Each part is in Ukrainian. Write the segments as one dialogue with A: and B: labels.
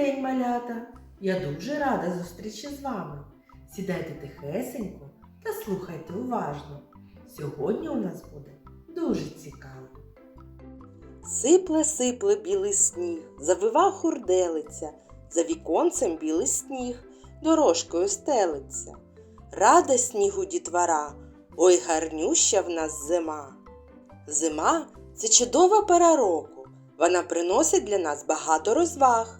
A: день, малята! Я дуже рада зустрічі з вами. Сідайте тихесенько та слухайте уважно. Сьогодні у нас буде дуже цікаво.
B: Сипле, сипле білий сніг, завива хурделиця, за віконцем білий сніг, дорожкою стелиться. Рада снігу дітвора, ой гарнюща в нас зима. Зима це чудова пора року. Вона приносить для нас багато розваг.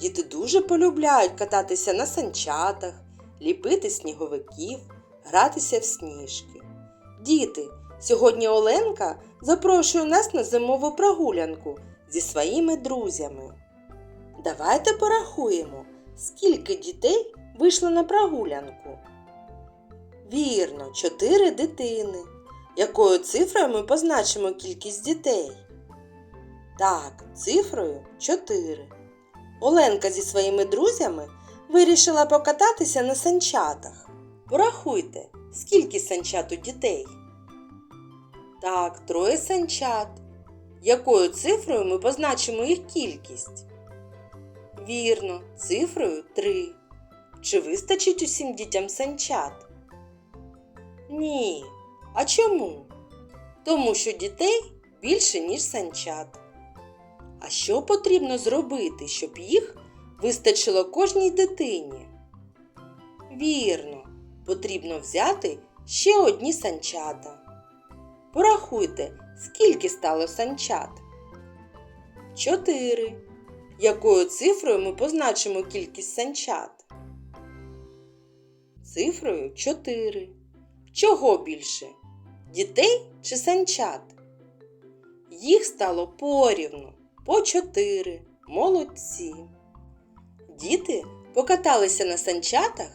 B: Діти дуже полюбляють кататися на санчатах, ліпити сніговиків, гратися в сніжки. Діти, сьогодні Оленка запрошує нас на зимову прогулянку зі своїми друзями. Давайте порахуємо, скільки дітей вийшло на прогулянку. Вірно, чотири дитини. Якою цифрою ми позначимо кількість дітей? Так, цифрою 4. Оленка зі своїми друзями вирішила покататися на санчатах. Порахуйте, скільки санчат у дітей? Так, троє санчат. Якою цифрою ми позначимо їх кількість? Вірно, цифрою 3. Чи вистачить усім дітям санчат? Ні. А чому? Тому що дітей більше, ніж санчат. А що потрібно зробити, щоб їх вистачило кожній дитині? Вірно, потрібно взяти ще одні санчата. Порахуйте, скільки стало санчат. Чотири. Якою цифрою ми позначимо кількість санчат? Цифрою 4. Чого більше? Дітей чи санчат? Їх стало порівну по 4. Молодці. Діти покаталися на санчатах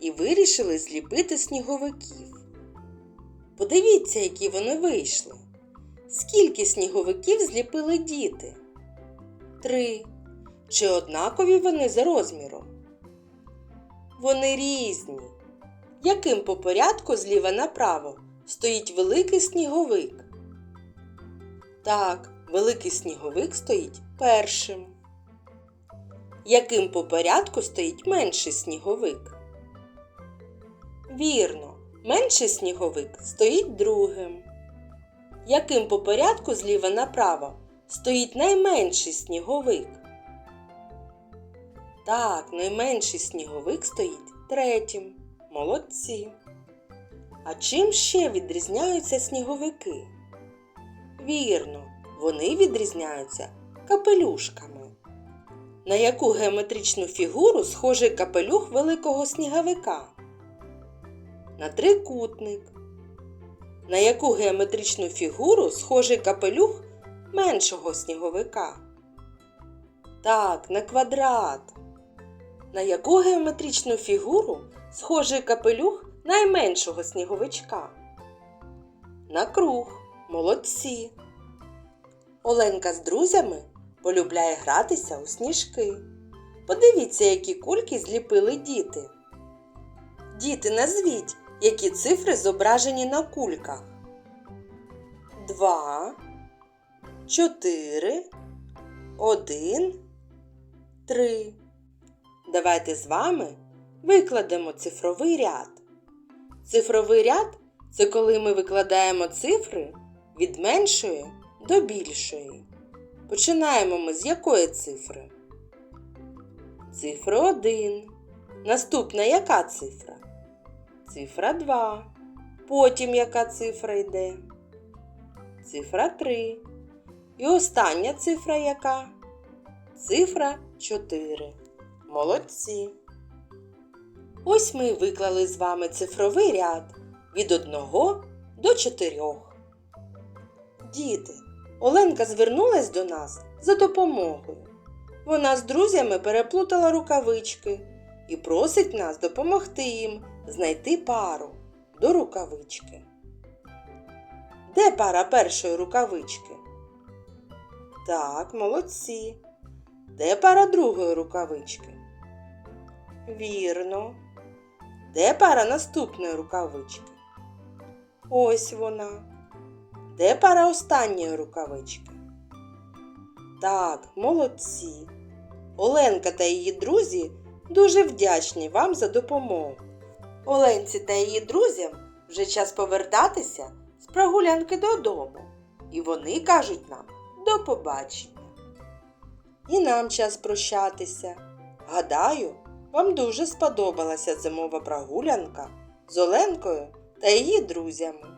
B: і вирішили зліпити сніговиків. Подивіться, які вони вийшли. Скільки сніговиків зліпили діти? Три. Чи однакові вони за розміром? Вони різні. Яким по порядку зліва направо стоїть великий сніговик? Так, великий сніговик стоїть першим. Яким по порядку стоїть менший сніговик? Вірно, менший сніговик стоїть другим. Яким по порядку зліва направо стоїть найменший сніговик? Так, найменший сніговик стоїть третім. Молодці. А чим ще відрізняються сніговики? Вірно, вони відрізняються капелюшками. На яку геометричну фігуру схожий капелюх великого сніговика? На трикутник. На яку геометричну фігуру схожий капелюх меншого сніговика? Так, на квадрат. На яку геометричну фігуру схожий капелюх найменшого сніговичка? На круг. Молодці. Оленка з друзями полюбляє гратися у сніжки. Подивіться, які кульки зліпили діти. Діти, назвіть, які цифри зображені на кульках. Два, чотири, один, три. Давайте з вами викладемо цифровий ряд. Цифровий ряд це коли ми викладаємо цифри від меншої до більшої. Починаємо ми з якої цифри? Цифра 1. Наступна яка цифра? Цифра 2. Потім яка цифра йде? Цифра 3. І остання цифра яка? Цифра 4. Молодці. Ось ми виклали з вами цифровий ряд від 1 до 4. Діти, Оленка звернулась до нас за допомогою. Вона з друзями переплутала рукавички і просить нас допомогти їм знайти пару до рукавички. Де пара першої рукавички? Так, молодці. Де пара другої рукавички? Вірно. Де пара наступної рукавички? Ось вона. Де пара останньої рукавички? Так, молодці. Оленка та її друзі дуже вдячні вам за допомогу. Оленці та її друзям вже час повертатися з прогулянки додому. І вони кажуть нам до побачення. І нам час прощатися. Гадаю, вам дуже сподобалася зимова прогулянка з Оленкою та її друзями.